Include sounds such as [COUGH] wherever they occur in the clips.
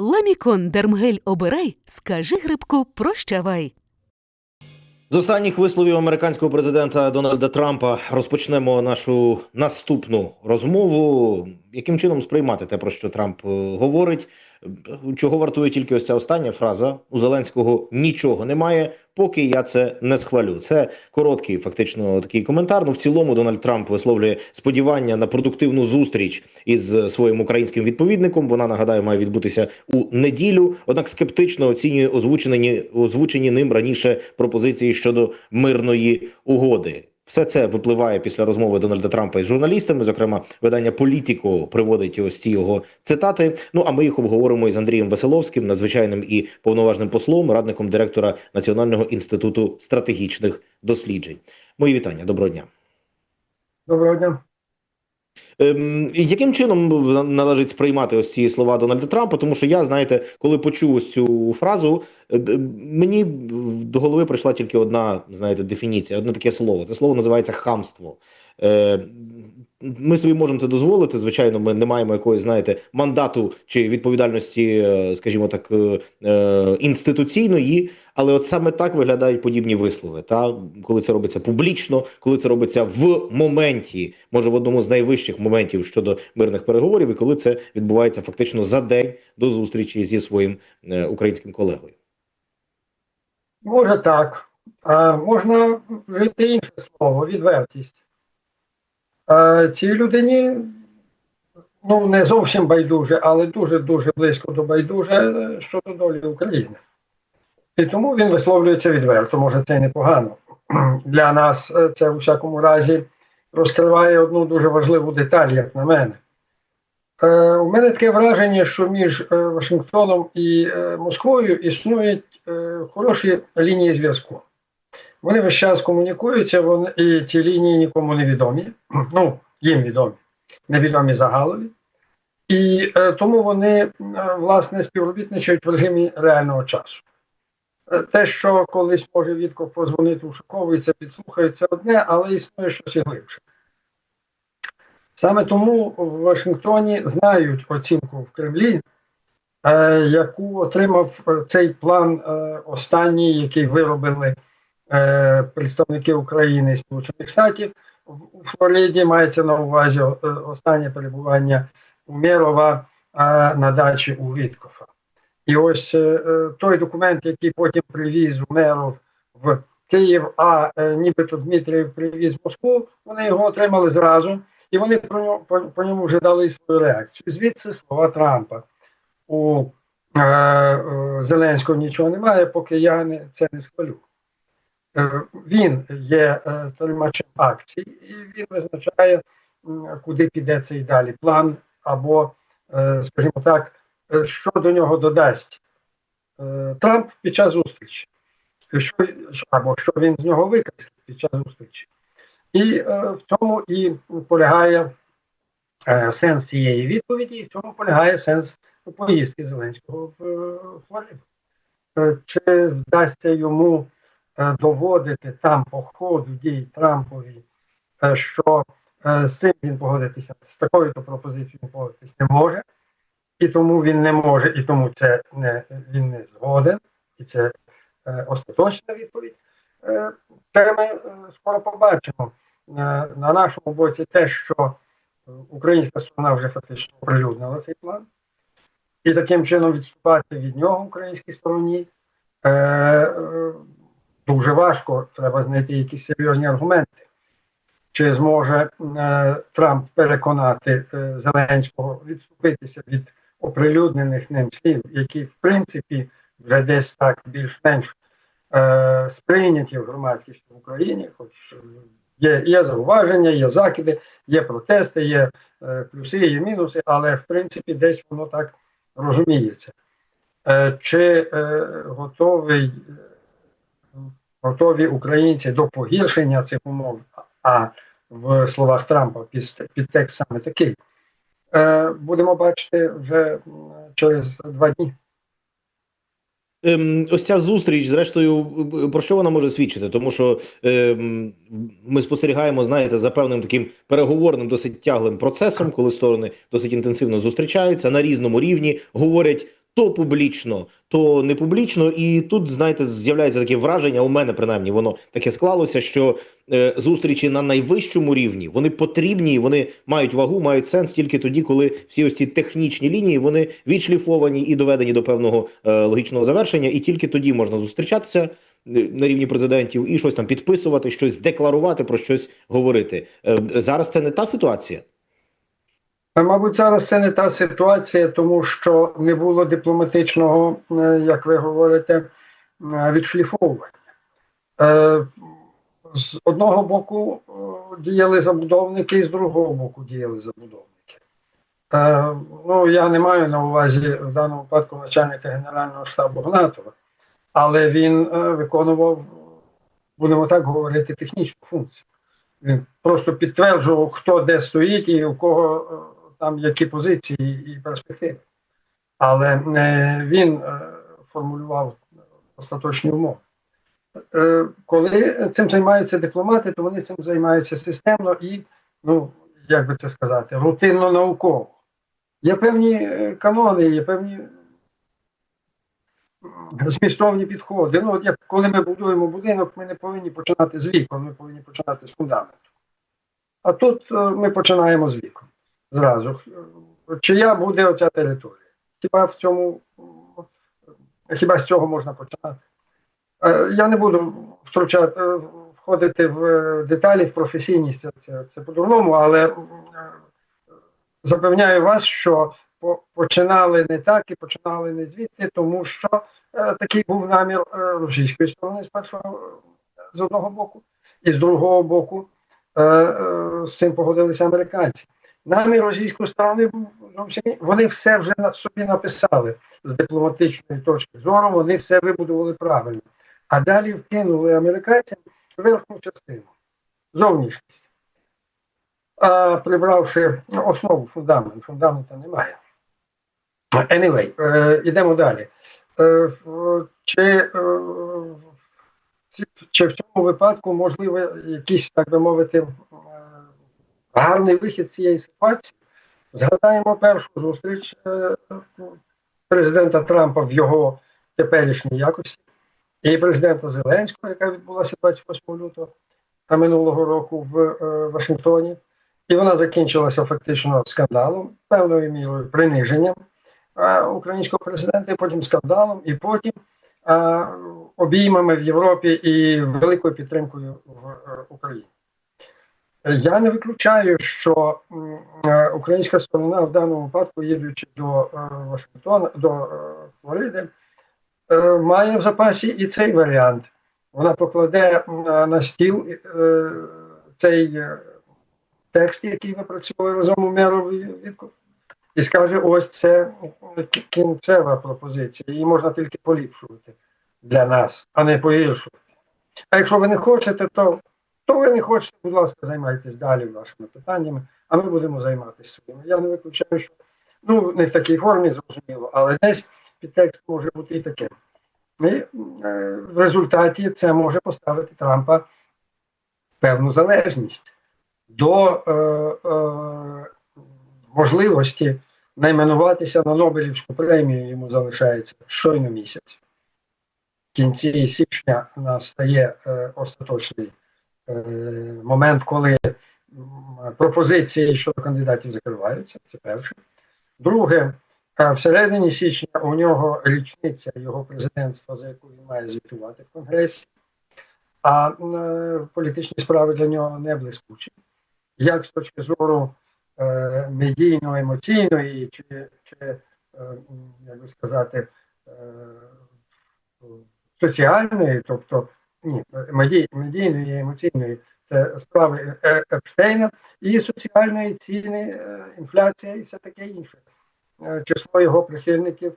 Ламікон Дермгель обирай, скажи грибку прощавай. З останніх висловів американського президента Дональда Трампа розпочнемо нашу наступну розмову. Яким чином сприймати те, про що Трамп е, говорить? Чого вартує тільки ось ця остання фраза у Зеленського нічого немає, поки я це не схвалю. Це короткий, фактично такий коментар. Ну в цілому Дональд Трамп висловлює сподівання на продуктивну зустріч із своїм українським відповідником. Вона нагадаю має відбутися у неділю. Однак скептично оцінює озвучені озвучені ним раніше пропозиції щодо мирної угоди. Все це випливає після розмови Дональда Трампа із журналістами. Зокрема, видання Політіко приводить ось ці його цитати. Ну а ми їх обговоримо із Андрієм Веселовським, надзвичайним і повноважним послом, радником директора Національного інституту стратегічних досліджень. Мої вітання, доброго дня. Доброго дня. Ем, яким чином належить сприймати ось ці слова Дональда Трампа? Тому що я, знаєте, коли почув ось цю фразу, е, е, мені до голови прийшла тільки одна, знаєте, дефініція, одне таке слово. Це слово називається хамство. Ми собі можемо це дозволити. Звичайно, ми не маємо якоїсь, знаєте, мандату чи відповідальності, е, скажімо так, е, е, інституційної, але от саме так виглядають подібні вислови. Та коли це робиться публічно, коли це робиться в моменті, може в одному з найвищих моментів щодо мирних переговорів, і коли це відбувається фактично за день до зустрічі зі своїм українським колегою. Може так. А можна вжити інше слово відвертість. Цій людині ну, не зовсім байдуже, але дуже-дуже близько до байдуже щодо долі України. І тому він висловлюється відверто. Може, це й непогано. [CLEARS THROAT] Для нас е, це у всякому разі розкриває одну дуже важливу деталь, як на мене. Е, у мене таке враження, що між е, Вашингтоном і е, Москвою існують е, хороші лінії зв'язку. Вони весь час комунікуються, вони, і ці лінії нікому не відомі. [CLEARS THROAT] Ну, їм відомі, невідомі загалові. І е, тому вони е, власне співробітничають в режимі реального часу. Е, Те, що колись може Вітков позвонити ушуковується, підслухається одне, але існує щось і глибше. Саме тому в Вашингтоні знають оцінку в Кремлі, е, яку отримав е, цей план е, останній, який виробили е, представники України і Сполучених Штатів у Флориді. Мається на увазі е, останнє перебування Умєрова е, на дачі у Віткофа. І ось е, той документ, який потім привіз Умеров в Київ, а нібито Дмитрієв привіз Москву, вони його отримали зразу. І вони про нього, по, по ньому вже дали свою реакцію. Звідси слова Трампа. У е, Зеленського нічого немає, поки я не, це не схвалю. Е, він є е, тримачем акцій, і він визначає, куди піде цей далі план, або, е, скажімо так, що до нього додасть Трамп під час зустрічі, що, або що він з нього викреслить під час зустрічі. І в цьому і полягає сенс цієї відповіді, і в цьому полягає сенс поїздки Зеленського в Флориду. Чи вдасться йому доводити там по ходу дій Трампові, е, що е, з цим він погодитися, з такою то пропозицією він погодитися не може, і тому він не може, і тому це не, він не згоден, і це е, остаточна відповідь. Е, це ми е, скоро побачимо. Е, На нашому боці те, що е, українська сторона вже фактично оприлюднила цей план, і таким чином відступати від нього українській стороні е, е, дуже важко. Треба знайти якісь серйозні аргументи. Чи зможе е, Трамп переконати е, Зеленського відступитися від оприлюднених ним слів, які в принципі вже десь так більш-менш е, сприйняті в громадськості в Україні, хоч е, є, є зауваження, є закиди, є протести, є е, плюси, є мінуси, але в принципі десь воно так розуміється. Е, чи е, готовий, готові українці до погіршення цих умов, а в словах Трампа під, підтекст саме такий, е, будемо бачити вже через два дні. Ем, ось ця зустріч, зрештою, про що вона може свідчити? Тому що ем, ми спостерігаємо, знаєте, за певним таким переговорним, досить тяглим процесом, коли сторони досить інтенсивно зустрічаються на різному рівні, говорять то публічно, то не публічно. І тут, знаєте, з'являється таке враження. У мене принаймні воно таке склалося, що е, зустрічі на найвищому рівні вони потрібні, вони мають вагу, мають сенс тільки тоді, коли всі ось ці технічні лінії вони відшліфовані і доведені до певного е, логічного завершення, і тільки тоді можна зустрічатися. е, На рівні президентів і щось там підписувати, щось декларувати, про щось говорити. Е, Зараз це не та ситуація. Мабуть, зараз це не та ситуація, тому що не було дипломатичного, е, як ви говорите, е, відшліфовування. Е, З одного боку діяли забудовники, і з другого боку діяли забудовники. Ну, я не маю на увазі в даному випадку начальника Генерального штабу Гнатова, але він виконував, будемо так говорити, технічну функцію. Він просто підтверджував, хто де стоїть і у кого там які позиції і перспективи. Але не він е, формулював остаточні умови. Е, Коли цим займаються дипломати, то вони цим займаються системно і, ну, як би це сказати, рутинно науково. Є певні е, канони, є певні змістовні підходи. Ну, от як коли ми будуємо будинок, ми не повинні починати з вікон, ми повинні починати з фундаменту. А тут е, ми починаємо з вікон зразу. Чия буде оця територія? Хіба в цьому хіба з цього можна починати? Е, Я не буду втручати, входити в е, деталі, в професійність, це, це, по-дурному, але е, запевняю вас, що починали не так і починали не звідти, тому що такий був намір російської сторони з першого з одного боку, і з другого боку з цим погодилися американці. Намір російської сторони зовсім вони все вже собі написали з дипломатичної точки зору, вони все вибудували правильно. А далі вкинули американцям верхню частину, зовнішність. А прибравши основу фундамент, фундамента немає. Anyway, е, йдемо далі. Е, чи, е, чи в цьому випадку можливо якийсь, так би мовити, гарний вихід цієї ситуації? Згадаємо першу зустріч е, президента Трампа в його теперішній якості і президента Зеленського, яка відбулася 28 лютого минулого року в е, Вашингтоні. І вона закінчилася фактично скандалом, певною мірою приниженням е, українського президента, і потім скандалом, і потім обіймами в Європі і великою підтримкою в Україні. Я не виключаю, що е, українська сторона в даному випадку, їдучи до е, Вашингтона, до е, Флориди, має в запасі і цей варіант. Вона покладе на стіл цей текст, який напрацьовує разом у мерові і скаже: ось це кінцева пропозиція. Її можна тільки поліпшувати для нас, а не погіршувати. А якщо ви не хочете, то, то ви не хочете, будь ласка, займайтесь далі вашими питаннями, а ми будемо займатися своїми. Я не виключаю, що ну не в такій формі, зрозуміло, але десь підтекст може бути і таким. І е, в результаті це може поставити Трампа в певну залежність до е, е, можливості найменуватися на Нобелівську премію йому залишається щойно місяць. В кінці січня настає е, остаточний момент, коли пропозиції щодо кандидатів закриваються. Це перше. Друге, е, всередині січня у нього річниця його президентства, за яку він має звітувати в Конгресі, а е, політичні справи для нього не блискучі. Як з точки зору е, медійно-емоційної, чи, чи е, як би сказати, е, соціальної, тобто ні, медійної емоційної, це справи Епштейна, і соціальної ціни, е, інфляція і все таке інше. Е, Число його прихильників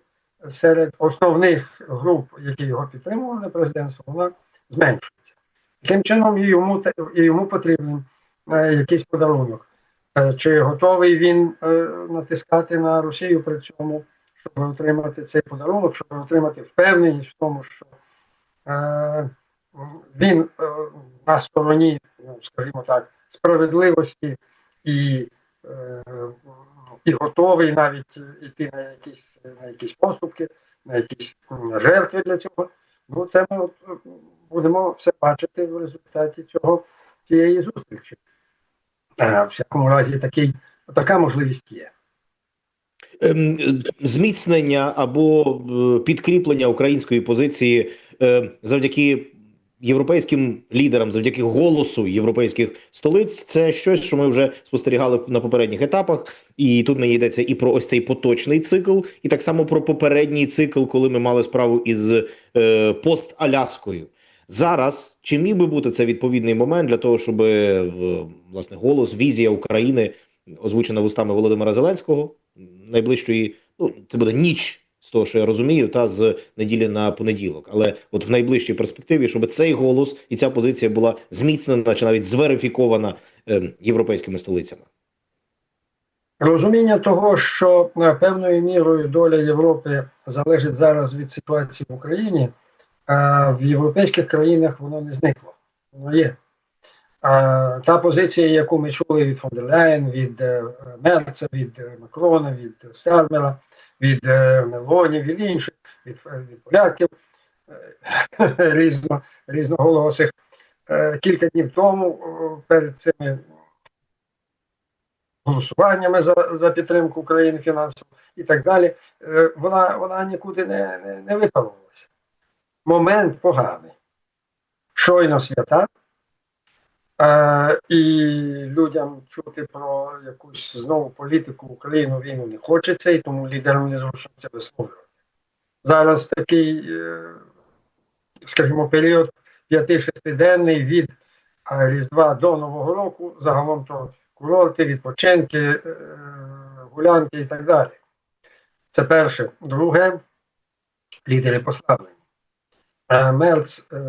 серед основних груп, які його підтримували президентство, воно зменшується. Таким чином, йому, йому потрібен е, якийсь подарунок. Чи готовий він натискати на Росію при цьому, щоб отримати цей подарунок, щоб отримати впевненість в тому, що він е, на стороні, ну, скажімо так, справедливості і е, і готовий навіть йти на якісь, на якісь поступки, на якісь жертви для цього. Ну, це ми от, е, будемо все бачити в результаті цього цієї зустрічі. В всякому разі, такий, така можливість є. Ем, Зміцнення або підкріплення української позиції завдяки європейським лідерам, завдяки голосу європейських столиць, це щось, що ми вже спостерігали на попередніх етапах. І тут мені йдеться і про ось цей поточний цикл, і так само про попередній цикл, коли ми мали справу із е, пост-Аляскою. Зараз чи міг би бути це відповідний момент для того, щоб е, власне голос, візія України озвучена вустами Володимира Зеленського найближчої, ну це буде ніч з того, що я розумію, та з неділі на понеділок. Але от в найближчій перспективі, щоб цей голос і ця позиція була зміцнена чи навіть зверифікована е, європейськими столицями. Розуміння того, що е, певною мірою доля Європи залежить зараз від ситуації в Україні, а в європейських країнах воно не зникло. Воно є. А, та позиція, яку ми чули від фон дер Ляєн, від е, Мерца, від е, Макрона, від Стармера, від е, Мелоні, від інших, від, від поляків е, [LAUGHS] різно, різноголосих, е, кілька днів тому перед цими голосуваннями за, за підтримку України фінансово і так далі, вона, вона нікуди не, не, не випарувалася. Момент поганий. Щойно свята, е, і людям чути про якусь знову політику Україну війну не хочеться, і тому лідерам незручно це висловлювати. Зараз такий, е, скажімо, період 5-6-денний від е, Різдва до Нового року, загалом то курорти, відпочинки, е, гулянки і так далі. Це перше. Друге, лідери послаблені. Е, Мерц е,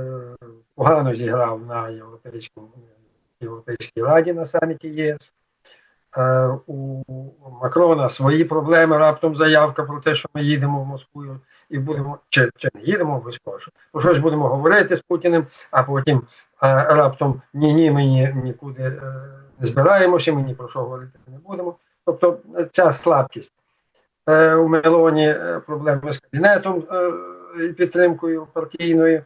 погано зіграв на Європейському, Європейській Раді на саміті єС. Е, У Макрона свої проблеми, раптом заявка про те, що ми їдемо в Москву і будемо, чи, чи не їдемо обов'язково, що про щось будемо говорити з Путіним, а потім е, раптом ні-ні, ми ні, нікуди не збираємося, ми ні про що говорити не будемо. Тобто ця слабкість. У Мелоні проблеми з кабінетом підтримкою партійною.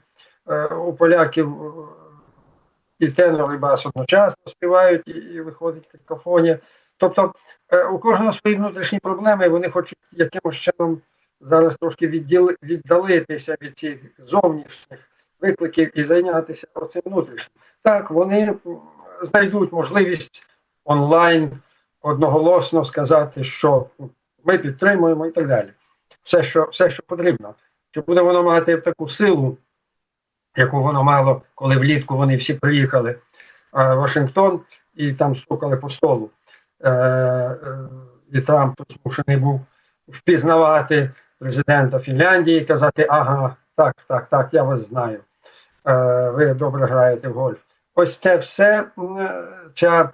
Е, у поляків е, і тенор, і бас одночасно співають, і, і виходить какофонія. Тобто е, у кожного свої внутрішні проблеми, вони хочуть якимось чином зараз трошки відділи, віддалитися від цих зовнішніх викликів і зайнятися оцим внутрішнім. Так, вони знайдуть можливість онлайн одноголосно сказати, що ми підтримуємо і так далі. Все, що, все, що потрібно. Чи буде воно мати таку силу, яку воно мало, коли влітку вони всі приїхали в Вашингтон і там стукали по столу. Е, е, І Трамп змушений був впізнавати президента Фінляндії і казати: ага, так, так, так, я вас знаю. Е, Ви добре граєте в гольф. Ось це все, ця е,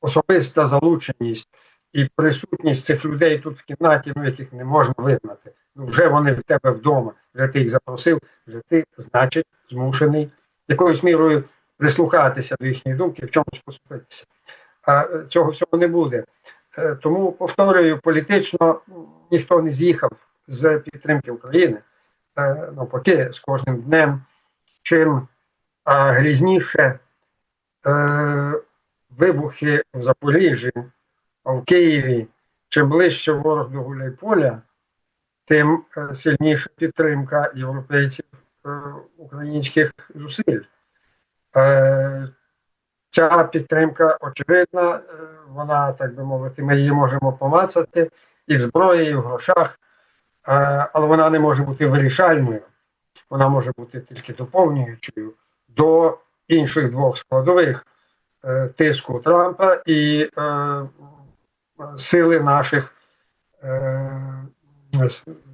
особиста залученість і присутність цих людей тут в кімнаті, ну яких не можна вигнати. Вже вони в тебе вдома, вже ти їх запросив, вже ти, значить, змушений якоюсь мірою прислухатися до їхньої думки, в чомусь поступитися. А е, цього всього не буде. Е, Тому повторюю, політично ніхто не з'їхав з підтримки України. Е, Навпаки, з кожним днем, чим грізніше вибухи в Запоріжжі, в Києві, чим ближче ворог до Гуляйполя, тим е, сильніша підтримка європейців е, українських зусиль. Е, Ця підтримка очевидна, вона, так би мовити, ми її можемо помацати і в зброї, і в грошах, але вона не може бути вирішальною. Вона може бути тільки доповнюючою до інших двох складових тиску Трампа і сили наших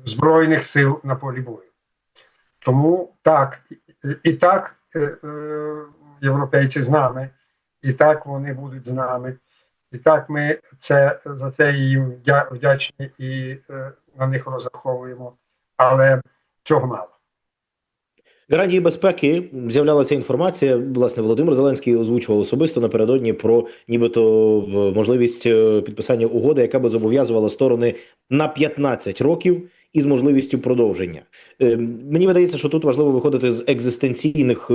збройних сил на полі бою. Тому так, і, так е, е, європейці з нами, і так вони будуть з нами. І так ми це за це їм вдячні і е, на них розраховуємо. Але цього мало. Гарантії безпеки з'являлася інформація. Власне, Володимир Зеленський озвучував особисто напередодні про нібито е, можливість е, підписання угоди, яка би зобов'язувала сторони на 15 років із можливістю продовження. Е, Мені видається, що тут важливо виходити з екзистенційних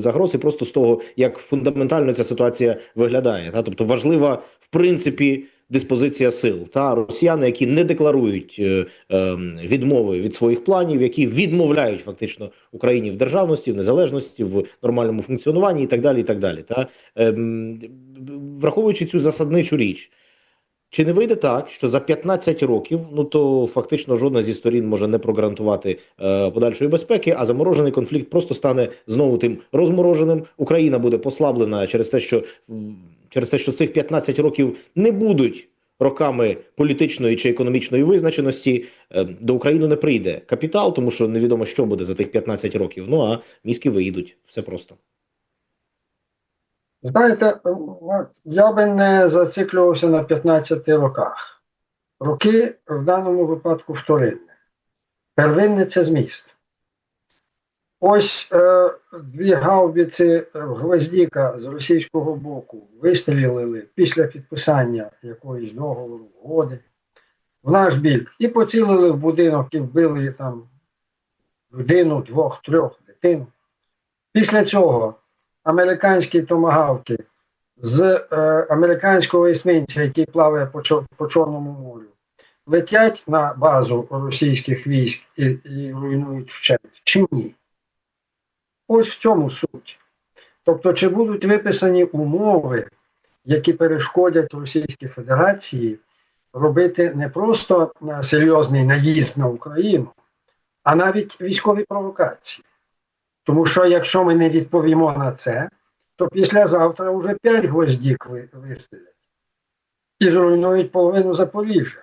загроз і просто з того, як фундаментально ця ситуація виглядає. Та тобто важлива в принципі диспозиція сил та росіяни, які не декларують е, е, відмови від своїх планів, які відмовляють фактично Україні в державності, в незалежності, в нормальному функціонуванні і так далі. І так далі. Та ем, враховуючи цю засадничу річ. Чи не вийде так, що за 15 років, ну то фактично жодна зі сторін може не прогарантувати е, подальшої безпеки, а заморожений конфлікт просто стане знову тим розмороженим. Україна буде послаблена через те, що через те, що цих 15 років не будуть роками політичної чи економічної визначеності. Е, до України не прийде капітал, тому що невідомо, що буде за тих 15 років. Ну а мізки виїдуть. Все просто. Знаєте, я би не зациклювався на 15 роках. Роки в даному випадку вторинне. Первинне це зміст. Ось е, дві гаубиці е, гвоздіка з російського боку вистрілили після підписання якоїсь договору, угоди в наш бік і поцілили в будинок і вбили там людину, двох, трьох дитину. Після цього американські томагавки з е, американського есмінця, який плаває по, по Чорному морю, летять на базу російських військ і, і руйнують вщент, чи ні? Ось в цьому суть. Тобто, чи будуть виписані умови, які перешкодять Російській Федерації робити не просто е, серйозний наїзд на Україну, а навіть військові провокації. Тому що якщо ми не відповімо на це, то післязавтра вже п'ять гвоздік ви- вистрілять і зруйнують половину Запоріжжя.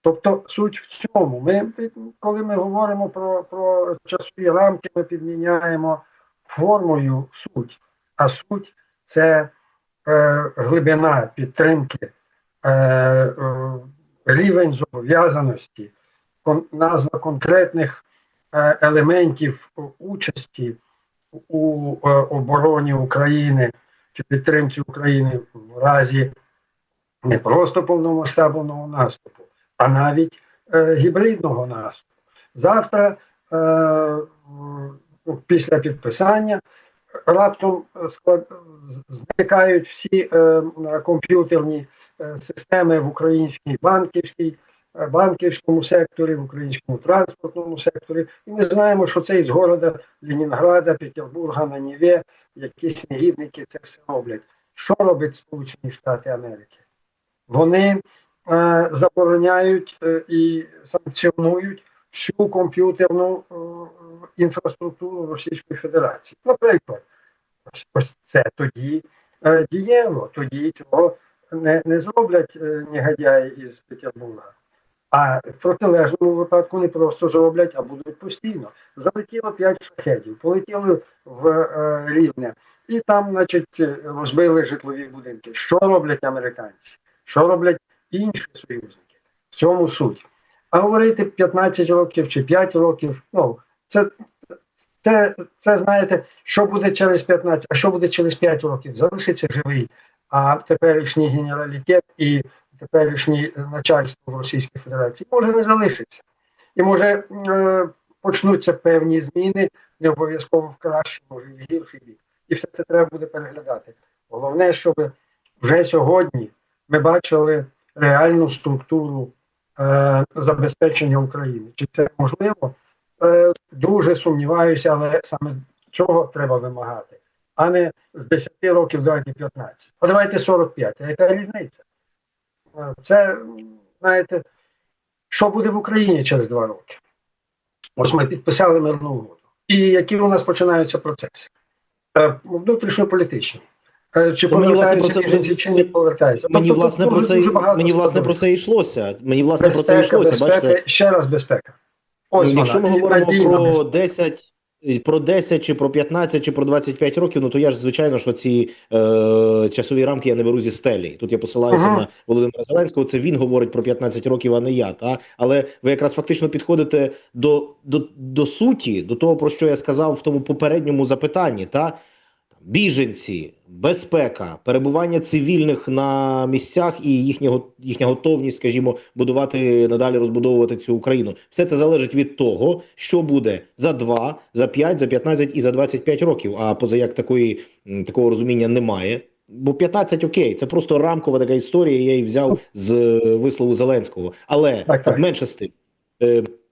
Тобто суть в цьому. Ми, коли ми говоримо про, про часові рамки, ми підміняємо формою суть. А суть це е, глибина підтримки, е, е, рівень зобов'язаності, кон, назва конкретних е, елементів участі у е, обороні України чи підтримці України в разі не просто повномасштабного наступу, а навіть е, гібридного наступу. Завтра, е, після підписання, раптом е, склад, зникають всі е, комп'ютерні е, системи в українській банківській е, банківському секторі, в українському транспортному секторі. І ми знаємо, що це із города Ленінграда, Петербурга на Ніве, якісь негідники це все роблять. Що робить Сполучені Штати Америки? Вони е, забороняють е, і санкціонують всю комп'ютерну е, інфраструктуру Російської Федерації. Наприклад, ось, це тоді е, дієво, тоді цього не, не зроблять е, негодяї із Петербурга. А в протилежному випадку не просто зроблять, а будуть постійно. Залетіло 5 шахедів, полетіли в е, Рівне, і там, значить, е, розбили житлові будинки. Що роблять американці? Що роблять інші союзники? В цьому суть. А говорити 15 років чи 5 років, ну, це, це, це знаєте, що буде через 15, а що буде через 5 років? Залишиться живий, а теперішній генералітет і теперішнє начальство в Російській Федерації може не залишиться. І може е, почнуться певні зміни, не обов'язково в кращий, може і в гірший бік. І все це треба буде переглядати. Головне, щоб вже сьогодні ми бачили реальну структуру забезпечення України. Чи це можливо? Е, дуже сумніваюся, але саме цього треба вимагати, а не з 10 років давайте 15. А давайте 45. А яка різниця? Е, Це, знаєте, що буде в Україні через два роки? Ось ми підписали мирну угоду. І які у нас починаються процеси? Е, Внутрішньополітичні. Е, Чи Ну, мені, власне, про це- чи не повертаються? Мені Тобто власне про це мені власне про це йшлося. Мені власне про це йшлося. безпека, Бачите, ще раз безпека. Ну, Ось якщо ми говоримо надійна про безпека. 10, е, про 10, чи про 15, чи про 25 років, ну то я ж звичайно, що ці е, часові рамки я не беру зі стелі. Тут я посилаюся Ага. на Володимира Зеленського. Це він говорить про 15 років, а не я. Та але ви якраз фактично підходите до, до, до суті, до того про що я сказав в тому попередньому запитанні. Та біженці, безпека, перебування цивільних на місцях і їхня, їхня готовність, скажімо, будувати надалі розбудовувати цю Україну. Все це залежить від того, що буде за 2, за 5, за 15 і за 25 років. А поза як такої такого розуміння немає. Бо 15 окей, це просто рамкова така історія. Я її взяв з е, вислову Зеленського. Але Так, так. менше з тим.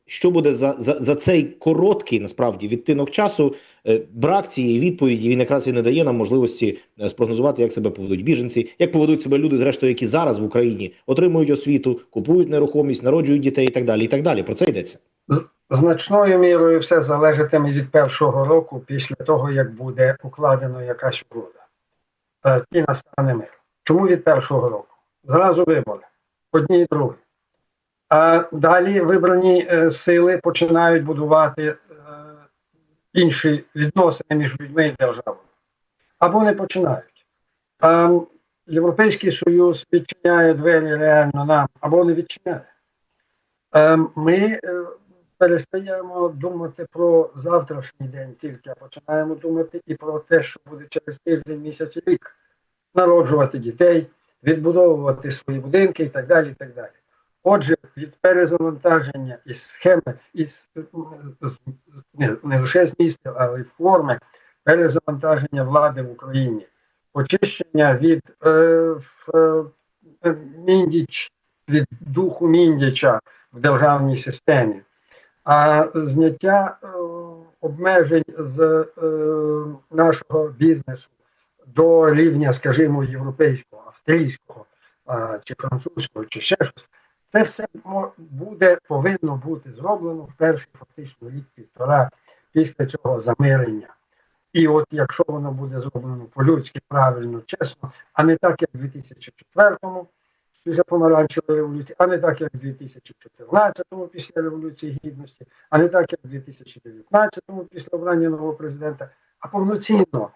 Що буде за, за, за цей короткий насправді відтинок часу? Е, брак цієї відповіді він якраз і не дає нам можливості е, спрогнозувати, як себе поведуть біженці, як поведуть себе люди, зрештою, які зараз в Україні отримують освіту, купують нерухомість, народжують дітей і так далі. І так далі. Про це йдеться. Значною мірою все залежатиме від першого року після того, як буде укладено якась угода. Е, І настане мир. Чому від першого року? Зразу вибори. Одні і другі. А далі вибрані е, сили починають будувати е, інші відносини між людьми і державою. Або не починають. А Європейський Союз відчиняє двері реально нам, або не відчиняє. Е, Ми перестаємо думати про завтрашній день тільки, а починаємо думати і про те, що буде через тиждень, місяць рік. Народжувати дітей, відбудовувати свої будинки і так далі. і так далі. Отже, від перезавантаження із схеми, із не, не лише змістів, але й форми перезавантаження влади в Україні, очищення від е, е, міндіч, від духу міндіча в державній системі, а зняття е, обмежень з е, нашого бізнесу до рівня, скажімо, європейського, австрійського а, чи французького, чи ще щось, це все буде повинно бути зроблено в перший фактично рік-півтора після цього замирення. І от якщо воно буде зроблено по-людськи, правильно, чесно, а не так, як в 2004-му, після помаранчевої революції, а не так, як в 2014-му після Революції Гідності, а не так, як в 2019-му після обрання нового президента, а повноцінно.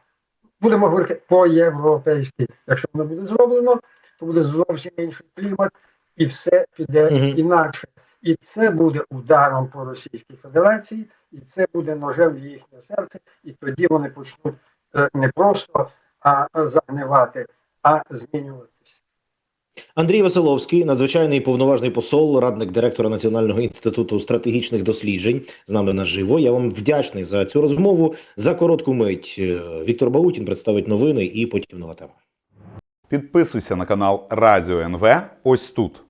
Будемо говорити по-європейськи. Якщо воно буде зроблено, то буде зовсім інший клімат, і все піде Мгм. інакше. І це буде ударом по Російській Федерації, і це буде ножем в їхнє серце, і тоді вони почнуть е, не просто а, загнивати, а змінюватися. Андрій Василовський, надзвичайний повноважний посол, радник директора Національного інституту стратегічних досліджень, з нами наживо. Я вам вдячний за цю розмову. За коротку мить е, Віктор Баутін представить новини і потім нова тема. Підписуйся на канал Радіо НВ ось тут.